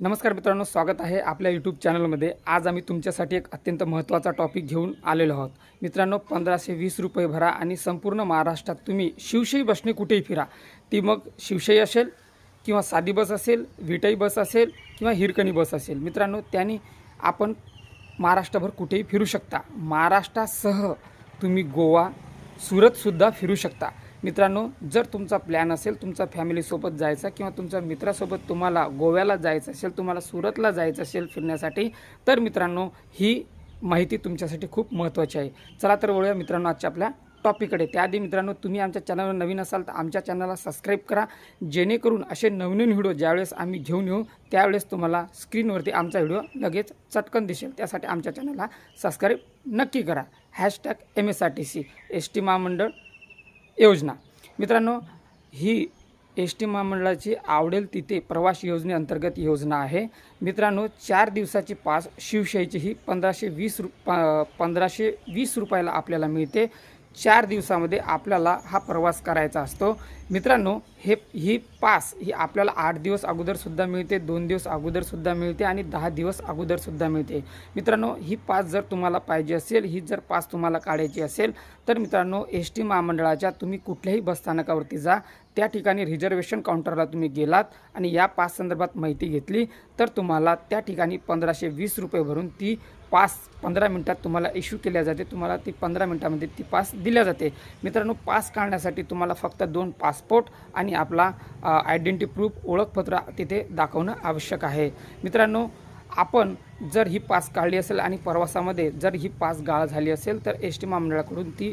नमस्कार मित्रांनो स्वागत आहे आपल्या यूट्यूब चॅनलमध्ये. आज आम्ही तुमच्यासाठी एक अत्यंत महत्त्वाचा टॉपिक घेऊन आलेलो आहोत. मित्रांनो पंधराशे वीस रुपये भरा आणि संपूर्ण महाराष्ट्रात तुम्ही शिवशाही बसने कुठेही फिरा. ती मग शिवशाही असेल किंवा साधी बस असेल विटाई बस असेल किंवा हिरकणी बस असेल. मित्रांनो त्याने आपण महाराष्ट्रभर कुठेही फिरू शकता. महाराष्ट्रासह तुम्ही गोवा सुरतसुद्धा फिरू शकता. मित्रांनो जर तुमचा प्लॅन असेल तुमचा फॅमिलीसोबत जायचा किंवा तुमच्या मित्रासोबत तुम्हाला गोव्याला जायचं असेल तुम्हाला सुरतला जायचं असेल फिरण्यासाठी तर मित्रांनो ही माहिती तुमच्यासाठी खूप महत्त्वाची आहे. चला तर वळूया मित्रांनो आजच्या आपल्या टॉपिककडे त्याआधी मित्रांनो तुम्ही आमच्या चॅनलवर नवीन असाल तर आमच्या चॅनलला सबस्क्राईब करा. जेणेकरून असे नवनवीन व्हिडिओ ज्यावेळेस आम्ही घेऊन येऊ त्यावेळेस तुम्हाला स्क्रीनवरती आमचा व्हिडिओ लगेच चटकन दिसेल. त्यासाठी आमच्या चॅनलला सबस्क्राईब नक्की करा. Hashtag M S R T C S T महामंडळ योजना. मित्रांनो ही एस टी महामंडळाची आवडेल तिथे प्रवास योजनेअंतर्गत योजना आहे. मित्रांनो चार दिवसाची पास शिवशाहीची ही पंधराशे वीस रु प पंधराशे वीस रुपयाला आपल्याला मिळते. चार दिवसामध्ये आपल्याला हा प्रवास करायचा असतो. मित्रांनो हे ही पास ही आपल्याला आठ दिवस अगोदरसुद्धा मिळते दोन दिवस अगोदरसुद्धा मिळते आणि दहा दिवस अगोदरसुद्धा मिळते. मित्रांनो ही पास जर तुम्हाला पाहिजे असेल ही जर पास तुम्हाला काढायची असेल तर मित्रांनो एस टी महामंडळाच्या तुम्ही कुठल्याही बसस्थानकावरती जा. त्या ठिकाणी रिझर्वेशन काउंटरला तुम्ही गेलात आणि या पास संदर्भात माहिती घेतली तर तुम्हाला त्या ठिकाणी पंधराशे वीस रुपये भरून ती पास पंधरा मिनटात तुम्हाला इश्यू केल्या जाते. तुम्हाला ती पंधरा मिनटामध्ये ती पास दिल्या जाते. मित्रांनो पास काढण्यासाठी तुम्हाला फक्त दोन पासपोर्ट आणि आपला आयडेंटिटी प्रूफ ओळखपत्र तिथे दाखवणं आवश्यक आहे. मित्रांनो आपण जर ही पास काढली असेल आणि प्रवासामध्ये जर ही पास गाळ झाली असेल तर एस टी महामंडळाकडून ती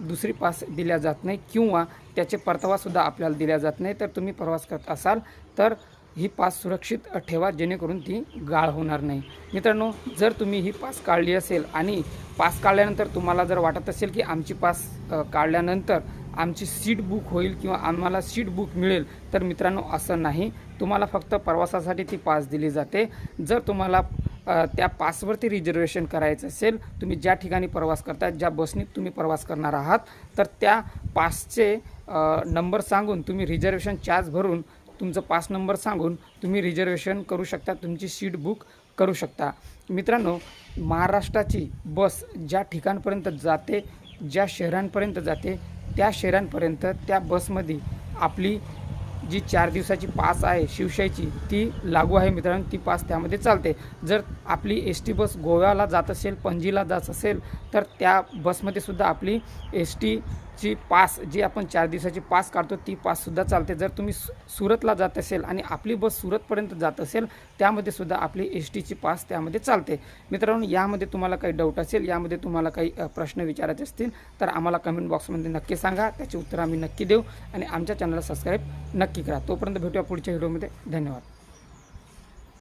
दुसरी पास दिल्या जात नाही किंवा त्याचे परतावासुद्धा आपल्याला दिल्या जात नाही. तर तुम्ही प्रवास करत असाल तर ही पास सुरक्षित ठेवा जेणेकरून ती गाळ होणार नाही. मित्रांनो जर तुम्ही ही पास काढली असेल आणि पास काढल्यानंतर तुम्हाला जर वाटत असेल की आमची पास काढल्यानंतर आमची सीट बुक होईल किंवा आम्हाला सीट बुक मिळेल तर मित्रांनो असं नाही. तुम्हाला फक्त प्रवासासाठी ती पास दिली जाते. जर तुम्हाला त्या पासवरती रिझर्वेशन करायचं असेल तुम्ही ज्या ठिकाणी प्रवास करता ज्या बसने तुम्ही प्रवास करणार आहात तर त्या पासचे नंबर सांगून तुम्ही रिझर्वेशन चार्ज भरून तुमचं पास नंबर सांगून तुम्ही रिझर्वेशन करू शकता तुमची सीट बुक करू शकता. मित्रांनो महाराष्ट्राची बस ज्या ठिकाणपर्यंत जाते ज्या शहरांपर्यंत जाते त्या शहरांपर्यंत त्या बसमध्ये आपली जी चार दिवसाची पास आहे शिवशाहीची ती लागू आहे मित्रांनो ती पास त्यामध्ये चालते. जर आपली एस टी बस गोव्याला जात असेल पणजीला जात असेल तर त्या बसमध्ये सुद्धा आपली एस टी ची पास जी आपण चार दिवसाची पास काढतो ती पाससुद्धा चालते. जर तुम्ही सु सुरतला जात असेल आणि आपली बस सुरतपर्यंत जात असेल त्यामध्ये सुद्धा आपली एस टीची पास त्यामध्ये चालते. मित्रांनो यामध्ये तुम्हाला काही डाऊट असेल यामध्ये तुम्हाला काही प्रश्न विचारायचे असतील तर आम्हाला कमेंट बॉक्समध्ये नक्की सांगा. त्याची उत्तर आम्ही नक्की देऊ आणि आमच्या चॅनलला सबस्क्राईब नक्की करा. तोपर्यंत भेटूया पुढच्या व्हिडिओमध्ये धन्यवाद.